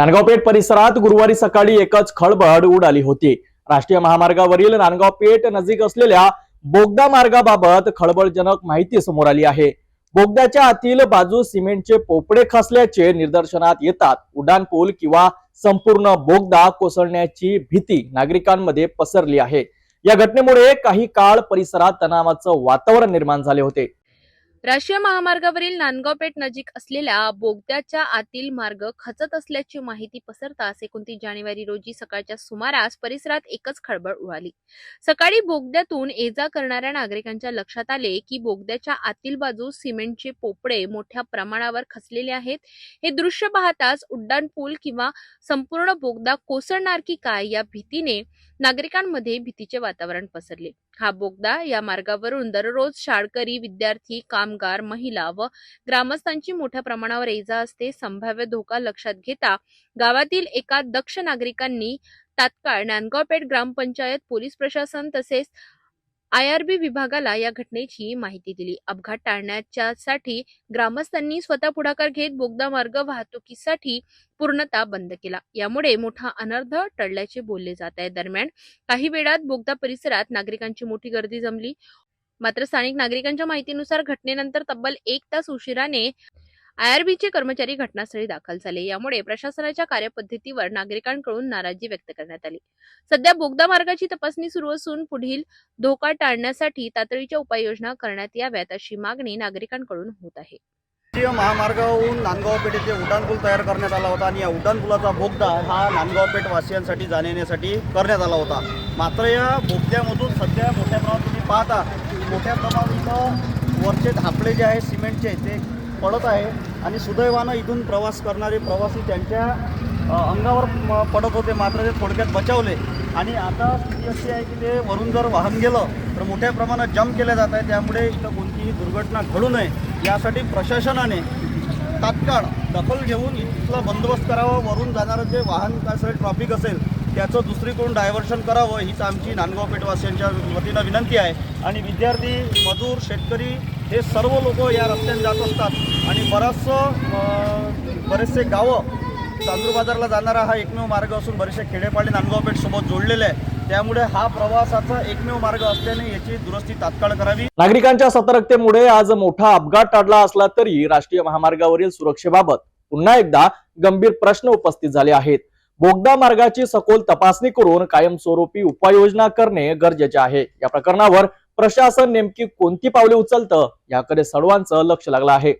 नांदगावपेठ परिसरात गुरुवारी सकाळी एकच खळबळ उडाली होती. राष्ट्रीय महामार्गावरील नांदगाव पेठ नजीक असलेल्या बोगदा मार्गाबाबत खळबळजनक माहिती समोर आली आहे. बोगद्याच्या आतील बाजू सिमेंटचे पोपडे खसल्याचे निदर्शनात येतात. उड्डाणपूल किंवा संपूर्ण बोगदा कोसळण्याची भीती नागरिकांमध्ये पसरली आहे. या घटनेमुळे काही काळ परिसरात तणावाचं वातावरण निर्माण झाले होते. राष्ट्रीय महामार्गावरील नांदगावपेठ नजीक असलेल्या बोगद्याच्या आतील मार्ग खचत असल्याची माहिती पसरताच एकोणतीस जानेवारी रोजी सकाळच्या सुमारास परिसरात एकच खळबळ उडाली. सकाळी बोगद्यातून ये जा करणाऱ्या नागरिकांच्या लक्षात आले की बोगद्याच्या आतील बाजू सिमेंटचे पोपडे मोठ्या प्रमाणावर खचलेले आहेत. हे दृश्य पाहताच उड्डाणपूल किंवा संपूर्ण बोगदा कोसळणार की काय या भीतीने नागरिकांमध्ये भीतीचे वातावरण पसरले. हा बोगदा या मार्गावरून दररोज शाळकरी विद्यार्थी काम कामगार महिला व ग्रामस्थांची मोठ्या प्रमाणावर इजा असते. संभाव्य धोका लक्षात घेता गावातील एका दक्ष नागरिकांनी तात्काळ नांदगावपेठ ग्रामपंचायत पोलीस प्रशासन तसेच आयआरबी विभागाला या घटनेची माहिती दिली. अपघात टाळण्याच्यासाठी ग्रामस्थांनी स्वतः पुढाकार घेत बोगदा मार्ग वाहतुकीसाठी पूर्णतः बंद केला. यामुळे मोठा अनर्थ टळल्याचे बोलले जात आहे. दरम्यान काही वेळात बोगदा परिसरात नागरिकांची मोठी गर्दी जमली. मात्र स्थानिक नागरिकांच्या माहितीनुसार घटनेनंतर तब्बल एक तास उशिराने आयआरबीचे कर्मचारी घटनास्थळी दाखल झाले. यामुळे प्रशासनाच्या कार्यपद्धतीवर नागरिकांकडून नाराजी व्यक्त करण्यात आली. सध्या बोगदा मार्गाची तपासणी सुरू असून पुढील धोका टाळण्यासाठी तातडीच्या उपाययोजना करण्यात याव्यात अशी मागणी नागरिकांकडून होत आहे. राष्ट्रीय महामार्गावरून नांदगाव पेठेचे उड्डाणपूल तयार करण्यात आला होता आणि या उड्डाणपुलाचा बोगदा हा नांदगाव पेठ वासियांसाठी जाण्यासाठी करण्यात आला होता. मात्र या बोगद्यामधून सध्या मोठ्या प्रमाणात पाहता मोठ्या प्रमाणात वरचे धापळे जे आहे सिमेंटचे ते पडत आहे. आणि सुदैवानं इथून प्रवास करणारे प्रवासी त्यांच्या अंगावर पडत होते. मात्र ते थोडक्यात बचावले. आणि आता स्थिती अशी आहे की ते वरून जर वाहन गेलं तर मोठ्या प्रमाणात जम्प केले जात आहे त्यामुळे इथं कोणतीही दुर्घटना घडू नये. यासाठी प्रशासनाने तात्काळ दखल घेऊन इथला बंदोबस्त करावा. वरून जाणारं जे वाहन असेल ट्रॉफिक असेल त्याचं दुसरीकडून डायव्हर्शन करावं हीच आमची नांदगाव पेठवासियांच्या वतीनं विनंती आहे. आणि विद्यार्थी मजूर शेतकरी हे सर्व लोक या रस्त्याने जात असतात. आणि बरंचसं अं, बरेचसे गावं चांदूर बाजारला जाणारा हा एकमेव मार्ग असून बरेचसे खेडेपाडे नांदगाव पेठ सोबत जोडलेले आहे. त्यामुळे हा प्रवासाचा एकमेव मार्ग असल्याने याची दुरुस्ती तात्काळ करावी. नागरिकांच्या सतर्कतेमुळे आज मोठा अपघात टाळला असला तरी राष्ट्रीय महामार्गावरील सुरक्षेबाबत पुन्हा एकदा गंभीर प्रश्न उपस्थित झाले आहेत. बोगदा मार्गाची सखोल तपासणी करून कायमस्वरूपी उपाययोजना करणे गरजेचे आहे. या प्रकरणावर प्रशासन नेमकी कोणती पावले उचलतं याकडे सर्वांचं लक्ष लागलं आहे.